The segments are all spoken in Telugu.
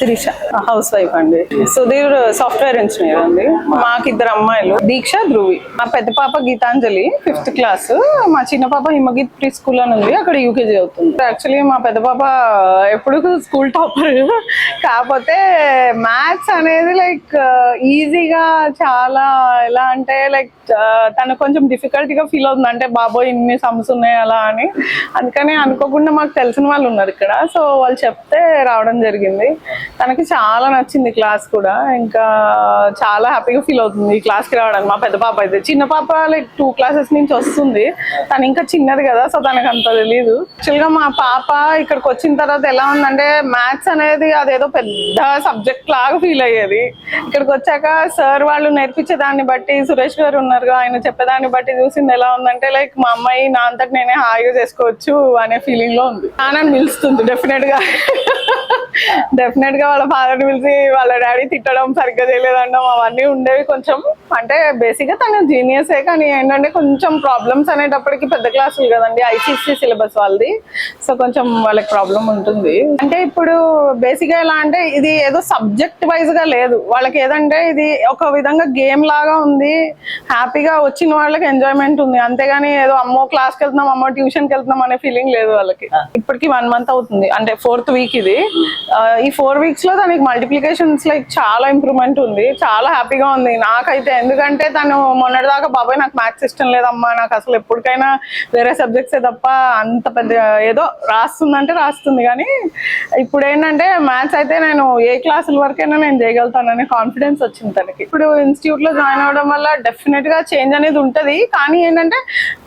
శిరీష హౌస్ వైఫ్ అండి. సుధీర్ సాఫ్ట్వేర్ ఇంజనీర్ అండి. మాకు ఇద్దరు అమ్మాయిలు. దీక్ష ధ్రువి. మా పెద్ద పాప గీతాంజలి ఫిఫ్త్ క్లాస్ మా చిన్న పాప హిమగీత్ ప్రీ స్కూల్ అని ఉంది. అక్కడ యూకేజీ అవుతుంది. యాక్చువల్లీ మా పెద్ద పాప ఎప్పుడు స్కూల్ టాపర్ కాకపోతే మ్యాథ్స్ అనేది లైక్ ఈజీగా చాలా ఎలా అంటే లైక్ తను కొంచెం డిఫికల్ట్గా ఫీల్ అవుతుంది. అంటే బాబోయ్ ఇన్ని సమ్స్ ఉన్నాయి అలా అని. అందుకని అనుకోకుండా మాకు తెలిసిన వాళ్ళు ఉన్నారు ఇక్కడ. సో వాళ్ళు చెప్తే రావడం జరిగింది. తనకి చాలా నచ్చింది క్లాస్ కూడా. ఇంకా చాలా హ్యాపీగా ఫీల్ అవుతుంది ఈ క్లాస్కి రావడానికి. మా పెద్ద పాప అయితే. చిన్న పాప లైక్ టూ క్లాసెస్ నుంచి వస్తుంది. తను ఇంకా చిన్నది కదా సో తనకు అంత తెలియదు యాక్చువల్గా మా పాప ఇక్కడికి వచ్చిన తర్వాత ఎలా ఉందంటే మ్యాథ్స్ అనేది అదేదో పెద్ద సబ్జెక్ట్ లాగా ఫీల్ అయ్యేది. ఇక్కడికి వచ్చాక సార్ వాళ్ళు నేర్పించే దాన్ని బట్టి సురేష్ గారు ఉన్నారు ఆయన చెప్పేదాన్ని బట్టి చూసింది ఎలా ఉందంటే లైక్ మా అమ్మాయి నా అంతటి నేనే హాయిగా చేసుకోవచ్చు అనే ఫీలింగ్లో ఉంది. నాన్నని పిలుస్తుంది డెఫినెట్గా. డెఫినెట్గా వాళ్ళ ఫాదర్ని పిలిచి వాళ్ళ డాడీ తిట్టడం సరిగ్గా చేయలేదనడం అవన్నీ ఉండేవి కొంచెం. అంటే బేసిక్గా తను జీనియసే కానీ ఏంటంటే కొంచెం ప్రాబ్లమ్స్ అనేటప్పటికి పెద్ద క్లాసులు కదండి ఐసీసీ సిలబస్ వాళ్ళది. సో కొంచెం వాళ్ళకి ప్రాబ్లం ఉంటుంది. అంటే ఇప్పుడు బేసిక్గా ఎలా అంటే ఇది ఏదో సబ్జెక్ట్ వైజ్గా లేదు. వాళ్ళకి ఏదంటే ఇది ఒక విధంగా గేమ్ లాగా ఉంది. హ్యాపీగా వచ్చిన వాళ్ళకి ఎంజాయ్మెంట్ ఉంది. అంతేగాని ఏదో అమ్మో క్లాస్కి వెళ్తున్నాం అమ్మో ట్యూషన్కి వెళ్తున్నాం అనే ఫీలింగ్ లేదు వాళ్ళకి. ఇప్పటికి వన్ మంత్ అవుతుంది. అంటే ఫోర్త్ వీక్ ఇది. ఈ ఫోర్ వీక్స్లో తనకి మల్టిప్లికేషన్స్ లైక్ చాలా ఇంప్రూవ్మెంట్ ఉంది. చాలా హ్యాపీగా ఉంది. నాకైతే ఎందుకంటే తను మొన్నటిదాకా బాబాయ్ నాకు మ్యాథ్స్ ఇష్టం లేదమ్మా. నాకు అసలు ఎప్పటికైనా వేరే సబ్జెక్ట్సే తప్ప అంత పెద్ద ఏదో రాస్తుందంటే రాస్తుంది. కానీ ఇప్పుడు ఏంటంటే మ్యాథ్స్ అయితే నేను ఏ క్లాసుల వరకైనా నేను చేయగలుగుతాననే కాన్ఫిడెన్స్ వచ్చింది తనకి. ఇప్పుడు ఇన్స్టిట్యూట్లో జాయిన్ అవ్వడం వల్ల డెఫినెట్గా చేంజ్ అనేది ఉంటది. కానీ ఏంటంటే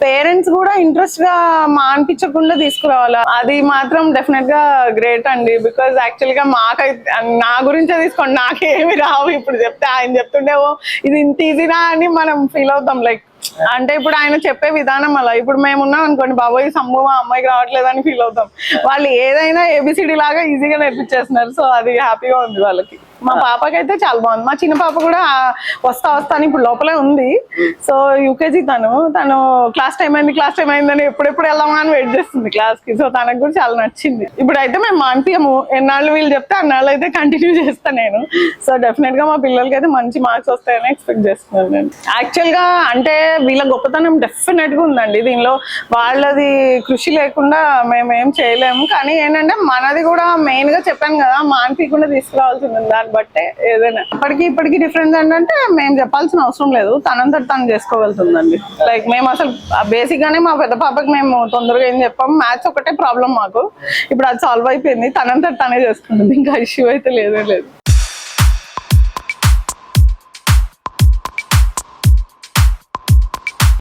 పేరెంట్స్ కూడా ఇంట్రెస్ట్గా మాన్పించకుండా తీసుకురావాలి. అది మాత్రం డెఫినెట్గా గ్రేట్ అండి. బికాజ్ యాక్చువల్గా మాకైతే నా గురించే తీసుకోండి నాకేమి రావు. ఇప్పుడు చెప్తే ఆయన చెప్తుండేవో ఓ ఇది ఇంత ఈజీనా? అని మనం ఫీల్ అవుతాం. లైక్ అంటే ఇప్పుడు ఆయన చెప్పే విధానం అలా. ఇప్పుడు మేము ఉన్నాం అనుకోండి బాబోయ్ సమ్ము మా అమ్మాయికి అని ఫీల్ అవుతాం. వాళ్ళు ఏదైనా ఏబిసిడి లాగా ఈజీగా నేర్పించేస్తున్నారు. సో అది హ్యాపీగా ఉంది వాళ్ళకి. మా పాపకైతే చాలా బాగుంది. మా చిన్న పాప కూడా వస్తా వస్తా అని ఇప్పుడు లోపలే ఉంది. సో యూకేజీ తను తను క్లాస్ టైం అయింది క్లాస్ టైం అయిందని ఎప్పుడెప్పుడు వెళ్దామా అని వెయిట్ చేస్తుంది క్లాస్కి సో తనకు కూడా చాలా నచ్చింది. ఇప్పుడు అయితే మేము మాన్పియము ఎన్నాళ్ళు వీళ్ళు చెప్తే అన్నాళ్ళు అయితే కంటిన్యూ చేస్తాను నేను. సో డెఫినెట్గా మా పిల్లలకి అయితే మంచి మార్క్స్ వస్తాయని ఎక్స్పెక్ట్ చేస్తున్నాను నేను. యాక్చువల్గా అంటే వీళ్ళ గొప్పతనం డెఫినెట్గా ఉందండి. దీనిలో వాళ్ళది కృషి లేకుండా మేము ఏం చేయలేము. కానీ ఏంటంటే మనది కూడా మెయిన్గా చెప్పాను కదా మాన్పియకుండా తీసుకురావాల్సి ఉంది. దాన్ని బట్టే ఏదైనా. అప్పటికి ఇప్పటికి డిఫరెన్స్ ఏంటంటే మేము చెప్పాల్సిన అవసరం లేదు. తనంతట తను చేసుకోగలుగుతుందండి. లైక్ మేము అసలు బేసిక్ గానే మా పెద్ద పాపకి మేము తొందరగా ఏం చెప్పాం. మ్యాథ్స్ ఒకటే ప్రాబ్లం మాకు. ఇప్పుడు అది సాల్వ్ అయిపోయింది. తనంతట తనే చేసుకుంటుంది. ఇంకా ఇష్యూ అయితే లేదే లేదు.